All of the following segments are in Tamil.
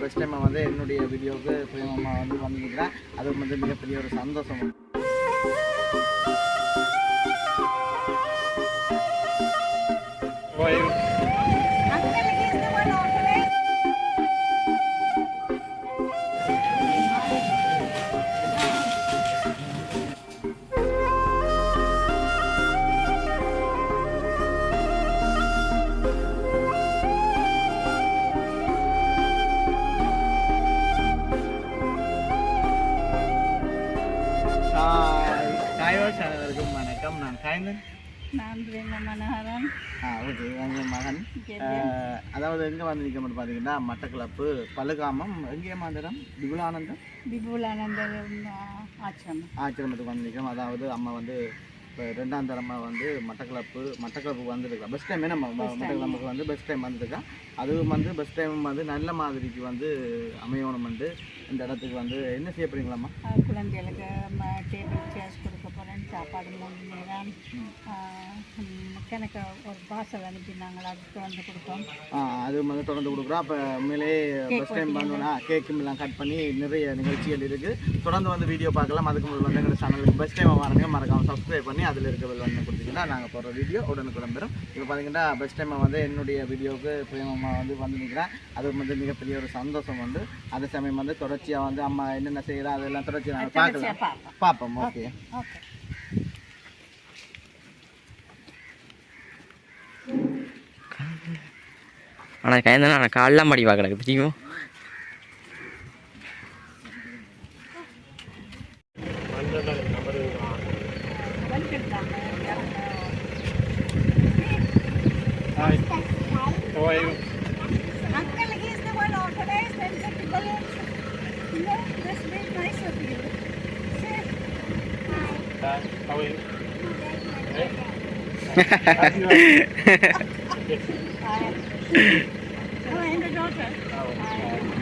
ஃபஸ்ட் டைம் வந்து என்னுடைய வீடியோவுக்கு பிரேமம்மா வந்து வந்திருக்கிறேன். அது வந்து மிகப்பெரிய ஒரு சந்தோஷம். காயோர் நான் மனோகரன். ஓகே எங்கள் மகன். அதாவது எங்கே வந்து நிற்க மட்டும் பார்த்தீங்கன்னா மட்டக்களப்பு பழுகாமம் எங்கே மாந்திரம் விபுலானந்தம் விபுலானந்தர் ஆசிரமம் ஆச்சிரமத்துக்கு வந்து நிற்கிறோம் அதாவது அம்மா வந்து இப்போ ரெண்டாம் தரமாக வந்து மட்டக்களப்பு மட்டக்களப்புக்கு வந்துருக்கா. பெஸ்ட் டைமே நம்ம மட்டக்களப்புக்கு வந்து பெஸ்ட் டைம் வந்திருக்கா. அதுவும் வந்து பெஸ்ட் டைம் வந்து நல்ல மாதிரிக்கு வந்து அமையணும் வந்து இந்த இடத்துக்கு வந்து. என்ன செய்ய போறீங்களாம்மா? அஹ் குழந்தைகளுக்கு டேபிள் போகிறேன் சாப்பாடு மூணு நேரம் அஹ் ம், எனக்கு ஒரு பார்சல் அனுப்பினாங்களா? அது தொடர்ந்து கொடுத்தோம். அது வந்து தொடர்ந்து கொடுக்குறோம். அப்போ உண்மையிலே ஃபஸ்ட் டைம் வந்தோன்னா கேக்கும் எல்லாம் கட் பண்ணி நிறைய நிகழ்ச்சிகள் இருக்குது தொடர்ந்து வந்து வீடியோ பார்க்கலாம். அதுக்கு முதல்ல வந்து எங்கள் சேனலுக்கு ஃபஸ்ட் டைம் வரணுங்க மறக்காம சப்ஸ்கிரைப் பண்ணி அதில் இருக்க பெல் வந்து கொடுத்தீங்கன்னா நாங்கள் போடுற வீடியோ உடனுக்குடன் பெறும். இப்போ பார்த்தீங்கன்னா ஃபஸ்ட் டைம் வந்து என்னுடைய வீடியோவுக்கு பிரேமமாக வந்து வந்து நிற்கிறேன் அது வந்து மிகப்பெரிய ஒரு சந்தோஷம் வந்து. அதே சமயம் வந்து தொடர்ச்சியாக வந்து அம்மா என்னென்ன செய்கிறா அதெல்லாம் தொடர்ச்சியாக நாங்கள் பார்க்கலாம். பார்ப்போம். பார்ப்போம். ஓகே ஓகே ஆனால் கைந்தானே ஆனால் காலெல்லாம் மடி பார்க்குறக்கு தெரியுமோ Uncle, he's the one organized and set the balloons. You know, that's very nice of you. Say hi. Oh, and the daughter. Hi.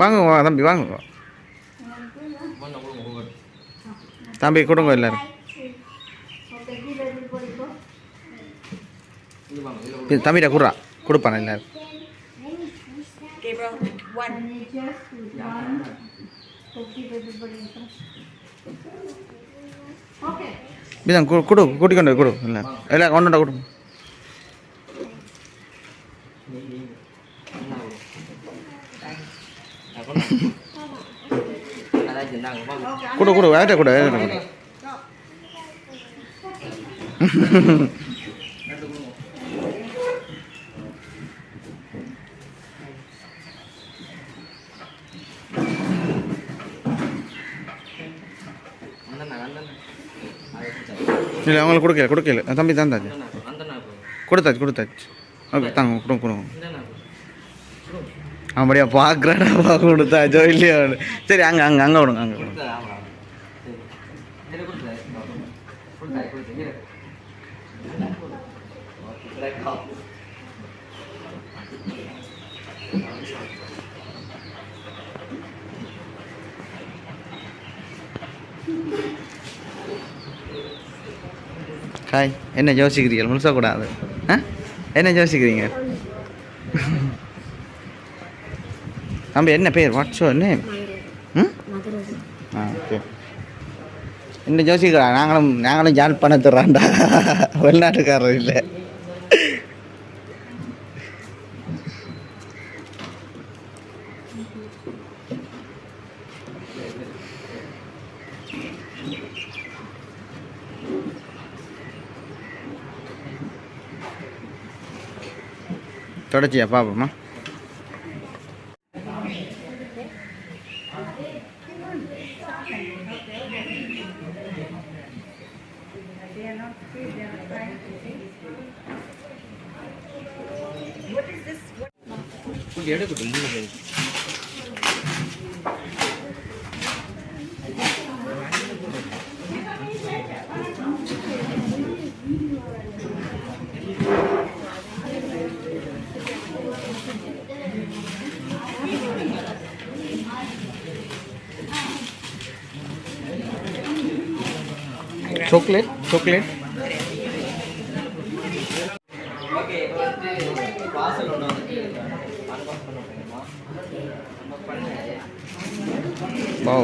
வாங்க வா, தம்பி வாங்க தம்பி கொடுங்க எல்லாரும் இது தம்பிகிட்ட குடுறா. கொடுப்பான் எல்லாரும். இதான் கொடு கூட்டிக்கொண்டு போய் கொடு இல்லை இல்லை கொண்டு கொடு. கொடு கொடு வேட்ட கொடு வேட்ட கொடு. இல்லை அவங்களுக்கு கொடுக்கல கொடுக்கல. தம்பி தந்தாச்சு கொடுத்தாச்சு கொடுத்தாச்சு. ஓகே தாங்க கொடுங்க கொடுங்க. அப்படியா பார்க்குறாடா பார்க்க கொடுத்தாச்சோ இல்லையா? சரி அங்கே அங்கே அங்கே விடுங்க அங்கே விடுங்க. ஹாய் என்ன யோசிக்கிறீர்கள் முழுசாக கூடாது. ஆ? என்ன யோசிக்கிறீங்க? நம்ம என்ன பேர்? வாட்ஸ் யுவர் நேம் ம்? ஆ ஓகே. என்ன யோசிக்கிறா? நாங்களும் நாங்களும் ஜான் பண்ண தர்றான்டா. வெளிநாட்டுக்காரர் இல்லை. தொடச்சியா பார்ப்போம்மா எடுக்கட்டும் சாக்லேட் சாக்லேட் ஓ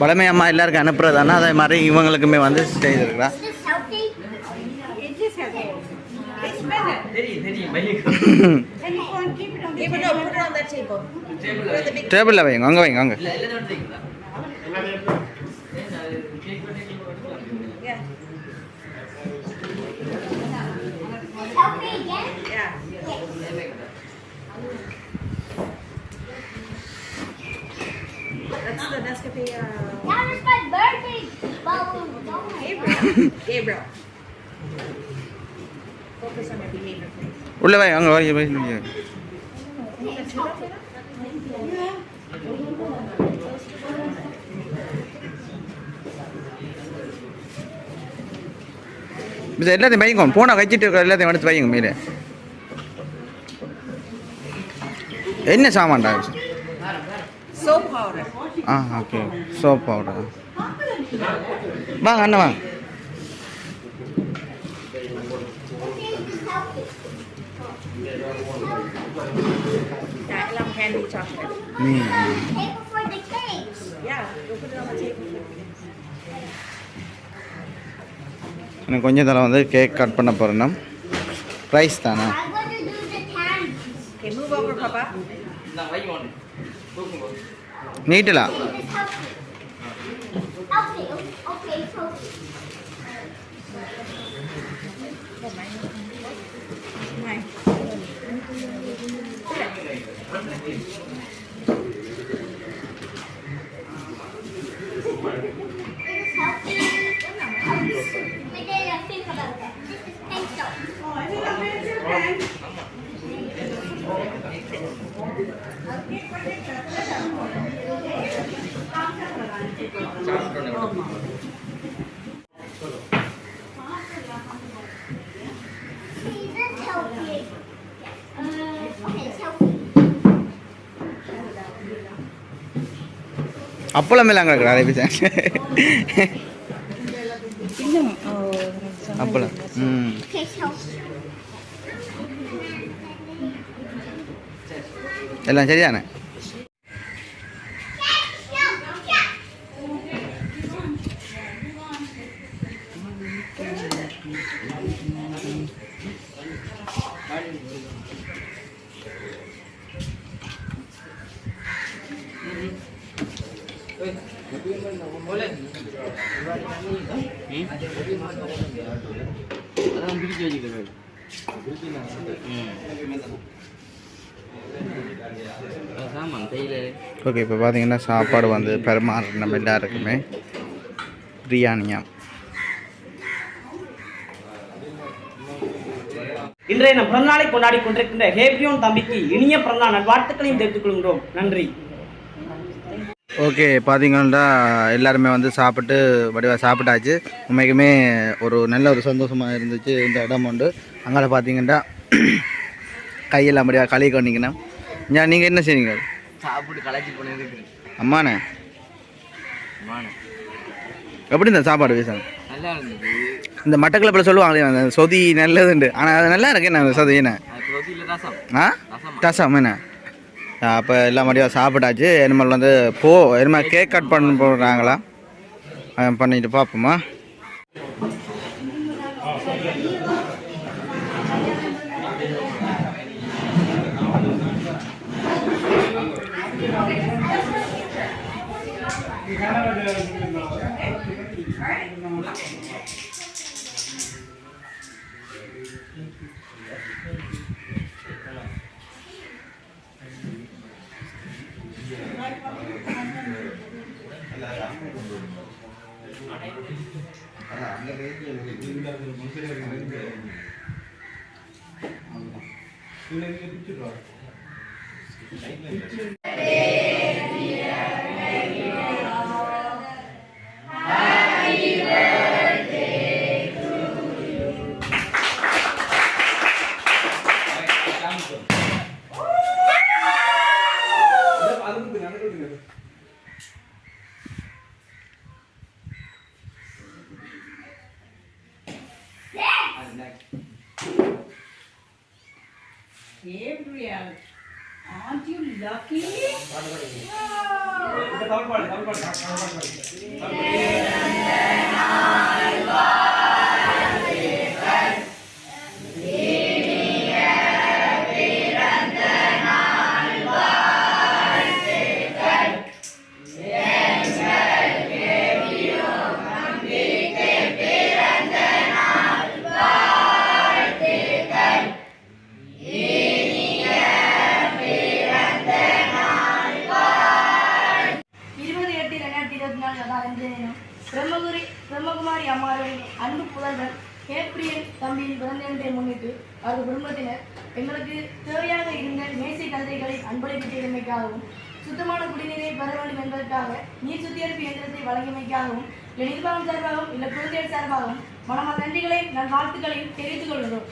வளமை அம்மா எல்லாருக்கும் அனுப்புறதானா அதே மாதிரி இவங்களுக்குமே வந்து செய்திருக்கிறா It is okay. It's better. That's the Nescafe. Uh, That is my birthday balloon. Gabriel. Gabriel. Focus on your behavior, please. உள்ளே வை அங்கே வை வை இது எல்லாத்தையும் வைங்க போனால் வச்சுட்டு இருக்கிற எல்லாத்தையும் எடுத்து வைங்க மீது என்ன சாமான்டா Soap powder. ஆ ஓகே சோப் பவுடர் வாங்க அண்ணா வாங்க candy chocolate. ம் Table for the cakes. Yeah, go put it on the table. எனக்கு கொஞ்சம் தலை வந்து கேக் கட் பண்ண போகிறேன் ப்ரைஸ் தானே నీటిలా Thank you. Uh, healthy. அப்பளம் எல்லாம் கிடக்குறா அரே பிசா அப்பளம் ம். எல்லாம் சரிதானே வச்சுக்கிறேன் ஓகே இப்போ பார்த்தீங்கன்னா சாப்பாடு வந்து பெருமாறு நம்ம எல்லாருக்குமே பிரியாணியா? இன்றைய நம் பிறந்தநாளை கொண்டாடி கொண்டிருக்கின்ற ஹேப்ரியோன் தம்பிக்கு இனிய பிறந்தநாள் நல்வாழ்த்துக்களையும் தெரிவித்துக் கொள்கின்றோம். நன்றி. ஓகே பார்த்தீங்கன்னா எல்லாருமே வந்து சாப்பிட்டு வடிவாக சாப்பிட்டாச்சு. உண்மைக்குமே ஒரு நல்ல ஒரு சந்தோஷமாக இருந்துச்சு இந்த இடம் உண்டு அங்கே பார்த்தீங்கன்னா கையெல்லாம் வடிவாக களி கொண்டிங்கன்னா ஏன் நீங்கள் என்ன செய்றீங்க? சாப்பிட்டு களைச்சி போனது அம்மாண்ணே. மானே எப்படி இந்த சாப்பாடு பேசுங்க நல்லா இருந்தது. இந்த மட்டக்களப்பில் சொல்லுவாங்களே அந்த சொதி நல்லதுண்டு. ஆனால் அது நல்லா இருக்கு என்ன சொதி என்ன? அது ரோட்டியில் ரசம். ஆ? ரசம் என்ன? அப்போ எல்லா மாதிரியும் சாப்பிட்டாச்சு இனிமேல் வந்து போ இனிமேல் கேக் கட் பண்ண போடுறாங்களா பண்ணிட்டு பார்ப்போமா All right. பிடிச்சிடுவா Gabriel, aren't you lucky? Oh. ரெண்டாயிரத்தி இருபத்தி நாலு அதான் தினம் பிரம்மகுரி பிரம்மகுமாரி அம்மாவின் அன்பு புதல்வர் ஏப்ரியல் தம்பியின் பிறந்ததினத்தை முன்னிட்டு அவரது குடும்பத்தினர் எங்களுக்கு தேவையாக இருந்த மேசை கழுதைகளை அன்பளிப்பு செய்தமைக்காகவும் சுத்தமான குடிநீரை பெற வேண்டும் என்பதற்காக நீர் சுத்திகரிப்பு இயந்திரத்தை வழங்கியமைக்காகவும் என் நிர்வாகம் சார்பாகவும் இல்லை குழந்தைகள் சார்பாகவும் மனமார்ந்த நன்றிகளையும் நன் வாழ்த்துக்களையும் தெரிவித்துக் கொள்கிறோம்.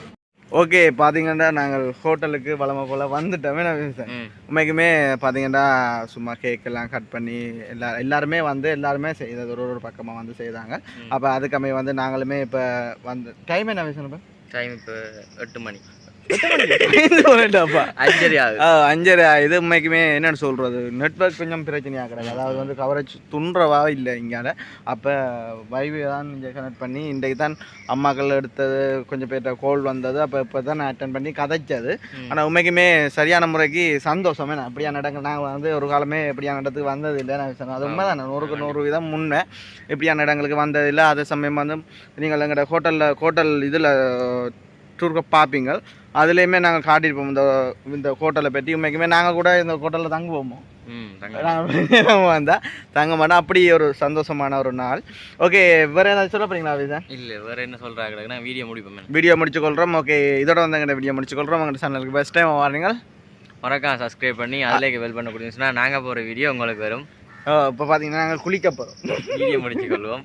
ஓகே பார்த்தீங்கன்னா நாங்கள் ஹோட்டலுக்கு வளமை போல் வந்துட்டோமே நான் உண்மைக்குமே பார்த்தீங்கன்னா சும்மா கேக் எல்லாம் கட் பண்ணி எல்லா எல்லாருமே வந்து எல்லாருமே செய்தது ஒரு ஒரு பக்கமாக வந்து செய்தாங்க. அப்போ அதுக்கமே வந்து நாங்களுமே இப்போ வந்து டைம் என்ன பேசணும் டைம் இப்போ எட்டு மணி. அஞ்சரி ஆகுது ஆ, அஞ்சரை இது உண்மைக்குமே என்னன்னு சொல்கிறது நெட்ஒர்க் கொஞ்சம் பிரச்சனையாக கிடக்கு. அதாவது வந்து கவரேஜ் துன்றவா இல்லை இங்கால. அப்போ வைவி தான் இங்கே கனெக்ட் பண்ணி இன்றைக்கு தான் அம்மாக்கள் எடுத்தது கொஞ்சம் பேர்ட்ட கோல் வந்தது அப்போ இப்போ தான் நான் அட்டன் பண்ணி கதைச்சது. ஆனால் உண்மைக்குமே சரியான முறைக்கு சந்தோஷமே நான். அப்படியான இடங்கள் நான் வந்து ஒரு காலமே இப்படியான இடத்துக்கு வந்தது இல்லை நான் அது உண்மை தான் நூறுக்கு நூறு விதம் முன்னே இப்படியான இடங்களுக்கு வந்ததில்லை அதே சமயம் வந்து நீங்கள் எங்களோட ஹோட்டலில் ஹோட்டல் இதில் டூருக்கு பார்ப்பீங்க அதுலேயுமே நாங்கள் காட்டியிருப்போம் இந்த இந்த ஹோட்டலை பற்றி உண்மைக்குமே நாங்கள் கூட இந்த ஹோட்டலில் தங்குவோமோ? நாங்கள் வந்தால் தங்க மாட்டோம். அப்படி ஒரு சந்தோஷமான ஒரு நாள். ஓகே வேறு ஏதாவது சொல்ல போறீங்களா அவிதான் இல்லை வேற என்ன சொல்கிறாங்க வீடியோ முடிப்போம் வீடியோ முடிச்சுக்கொள்கிறோம் ஓகே இதோட வந்து எங்கள் வீடியோ முடிச்சுக்கொள்கிறோம் உங்கள் சேனலுக்கு பெஸ்ட் டைம் வாரீங்க மறக்காம சப்ஸ்கிரைப் பண்ணி அதிலே பெல் பண்ண கொடுத்துச்சுன்னா நாங்கள் போகிற வீடியோ உங்களுக்கு வரும். இப்போ பார்த்தீங்கன்னா நாங்கள் குளிக்க போகிறோம் வீடியோ முடிச்சு கொள்வோம்.